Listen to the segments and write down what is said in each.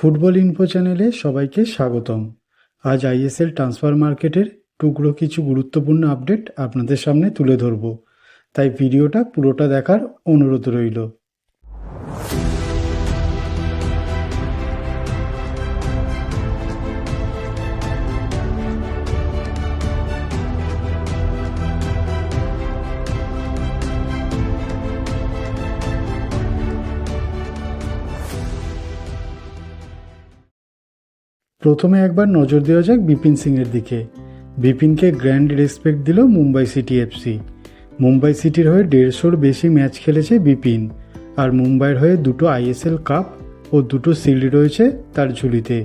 Football info চ্যানেলে সবাইকে স্বাগতম। আজ আইএসএল ট্রান্সফার মার্কেটের টুকরো কিছু গুরুত্বপূর্ণ আপডেট আপনাদের সামনে তুলে ধরব। তাই ভিডিওটা পুরোটা দেখার অনুরোধ রইল। প্রথমে একবার নজর দেওয়া যাক বিপিন সিংয়ের দিকে। বিপিনকে গ্র্যান্ড রেসপেক্ট দিল মুম্বাই সিটি এফসি মুম্বাই সিটির হয়ে দেড়শোর বেশি ম্যাচ খেলেছে বিপিন, আর মুম্বাইয়ের হয়ে দুটো আইএসএল কাপ ও দুটো সিল্ড রয়েছে তার ঝুলিতে।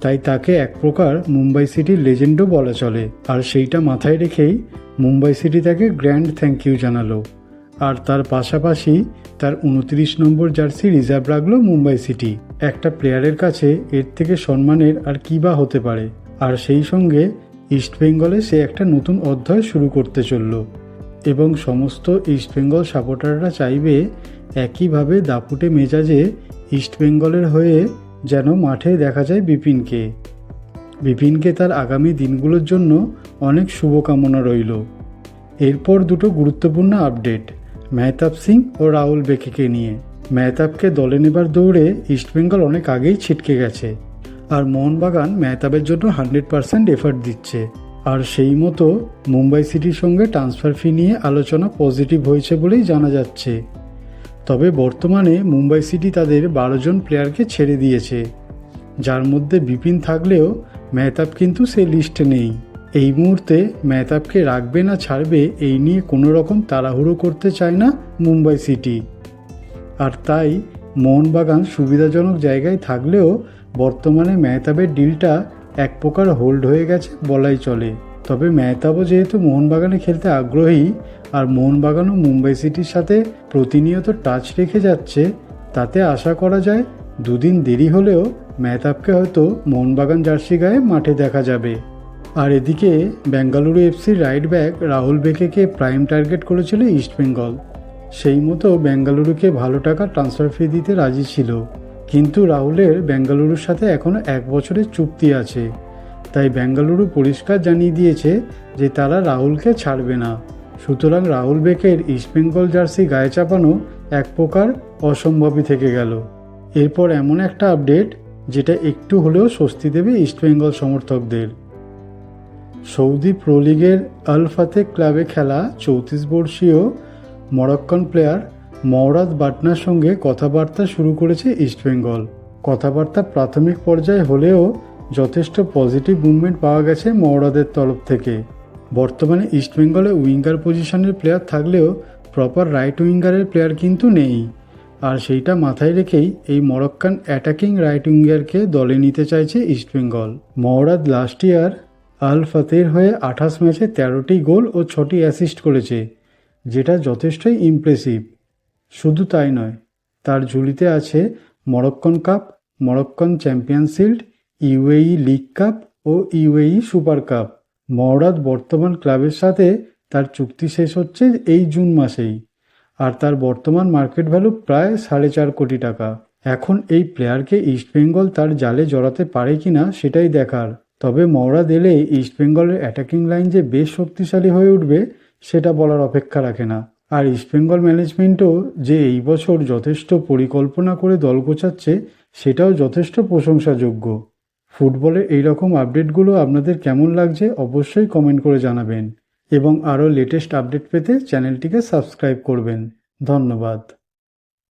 তাই তাকে এক প্রকার মুম্বাই সিটির লেজেন্ডও বলা চলে, আর সেইটা মাথায় রেখেই মুম্বাই সিটি তাকে গ্র্যান্ড থ্যাংক ইউ জানালো। আর তার পাশাপাশি তার উনত্রিশ নম্বর জার্সি রিজার্ভ রাখল মুম্বাই সিটি। একটা প্লেয়ারের কাছে এর থেকে সম্মানের আর কী বা হতে পারে? আর সেই সঙ্গে ইস্টবেঙ্গলে সে একটা নতুন অধ্যায় শুরু করতে চলল। এবং সমস্ত ইস্টবেঙ্গল সাপোর্টাররা চাইবে একইভাবে দাপুটে মেজাজে ইস্টবেঙ্গলের হয়ে যেন মাঠে দেখা যায় বিপিনকে। বিপিনকে তার আগামী দিনগুলোর জন্য অনেক শুভকামনা রইল। এরপর দুটো গুরুত্বপূর্ণ আপডেট। মেহতাব সিং ও রাহুল বেকেকে নিয়ে। মেহতাবকে দলে নেবার দৌড়ে ইস্টবেঙ্গল অনেক আগেই ছিটকে গেছে আর মোহনবাগান মেহতাবের জন্য হান্ড্রেড পার্সেন্ট এফার্ট দিচ্ছে। আর সেই মতো মুম্বাই সিটির সঙ্গে ট্রান্সফার ফি নিয়ে আলোচনা পজিটিভ হয়েছে বলেই জানা যাচ্ছে। তবে বর্তমানে মুম্বাই সিটি তাদের বারো জন প্লেয়ারকে ছেড়ে দিয়েছে। যার মধ্যে বিপিন থাকলেও মেহতাব কিন্তু সে লিস্টে নেই। এই মুহূর্তে মেহতাবকে রাখবে না, ছাড়বে এই নিয়ে কোনো রকম তাড়াহুড়ো করতে চায় না মুম্বাই সিটি। আর তাই মোহনবাগান সুবিধাজনক জায়গায় থাকলেও বর্তমানে মেহতাবের ডিলটা এক প্রকার হোল্ড হয়ে গেছে বলাই চলে। তবে মেহতাবও যেহেতু মোহনবাগানে খেলতে আগ্রহী আর মোহনবাগানও মুম্বাই সিটির সাথে প্রতিনিয়ত টাচ রেখে যাচ্ছে, তাতে আশা করা যায় দুদিন দেরি হলেও মেহতাবকে হয়তো মোহনবাগান জার্সি গায়ে মাঠে দেখা যাবে। আর এদিকে বেঙ্গালুরু এফসির রাইট ব্যাক রাহুল বেকেকে প্রাইম টার্গেট করেছিল ইস্টবেঙ্গল সেই মতো বেঙ্গালুরুকে ভালো টাকা ট্রান্সফার ফি দিতে রাজি ছিল। কিন্তু রাহুলের বেঙ্গালুরুর সাথে এখনও এক বছরের চুক্তি আছে। তাই বেঙ্গালুরু পরিষ্কার জানিয়ে দিয়েছে যে তারা রাহুলকে ছাড়বে না। সুতরাং রাহুল বেকের ইস্টবেঙ্গল জার্সি গায়ে চাপানো এক প্রকার অসম্ভবই থেকে গেল। এরপর এমন একটা আপডেট যেটা একটু হলেও স্বস্তি দেবে ইস্টবেঙ্গল সমর্থকদের। সৌদি প্রো লিগের আল ক্লাবে খেলা চৌত্রিশ বর্ষীয় মরক্কন প্লেয়ার মওরাদ বাটনার সঙ্গে কথাবার্তা শুরু করেছে ইস্টবেঙ্গল কথাবার্তা প্রাথমিক পর্যায়ে হলেও যথেষ্ট পজিটিভ মুভমেন্ট পাওয়া গেছে মওরাদের তরফ থেকে। বর্তমানে ইস্টবেঙ্গলে উইঙ্গার পজিশনের প্লেয়ার থাকলেও প্রপার রাইট উইঙ্গারের প্লেয়ার কিন্তু নেই। আর সেইটা মাথায় রেখেই এই মরক্কান অ্যাটাকিং রাইট উইঙ্গারকে দলে নিতে চাইছে ইস্টবেঙ্গল মওরাদ লাস্ট ইয়ার আল ফাতের হয়ে আঠাশ ম্যাচে তেরোটি গোল ও ছটি অ্যাসিস্ট করেছে, যেটা যথেষ্টই ইমপ্রেসিভ। শুধু তাই নয়, তার ঝুলিতে আছে Moroccan cup, Moroccan champion shield UAE league cup ও ইউএই সুপার কাপ। মওরাদ বর্তমান ক্লাবের সাথে তার চুক্তি শেষ হচ্ছে এই জুন মাসেই, আর তার বর্তমান মার্কেট ভ্যালু প্রায় সাড়ে চার কোটি টাকা। এখন এই প্লেয়ারকে ইস্টবেঙ্গল তার জালে জড়াতে পারে কিনা সেটাই দেখার। তবে মওরা দিলে ইস্টবেঙ্গলের অ্যাটাকিং লাইন যে বেশ শক্তিশালী হয়ে উঠবে, সেটা বলার অপেক্ষা রাখে না। আর ইস্টবেঙ্গল ম্যানেজমেন্টও যে এই বছর যথেষ্ট পরিকল্পনা করে দল গোছাচ্ছে, সেটাও যথেষ্ট প্রশংসাযোগ্য। ফুটবলের এই রকম আপডেটগুলো আপনাদের কেমন লাগছে অবশ্যই কমেন্ট করে জানাবেন। এবং আরও লেটেস্ট আপডেট পেতে চ্যানেলটিকে সাবস্ক্রাইব করবেন। ধন্যবাদ।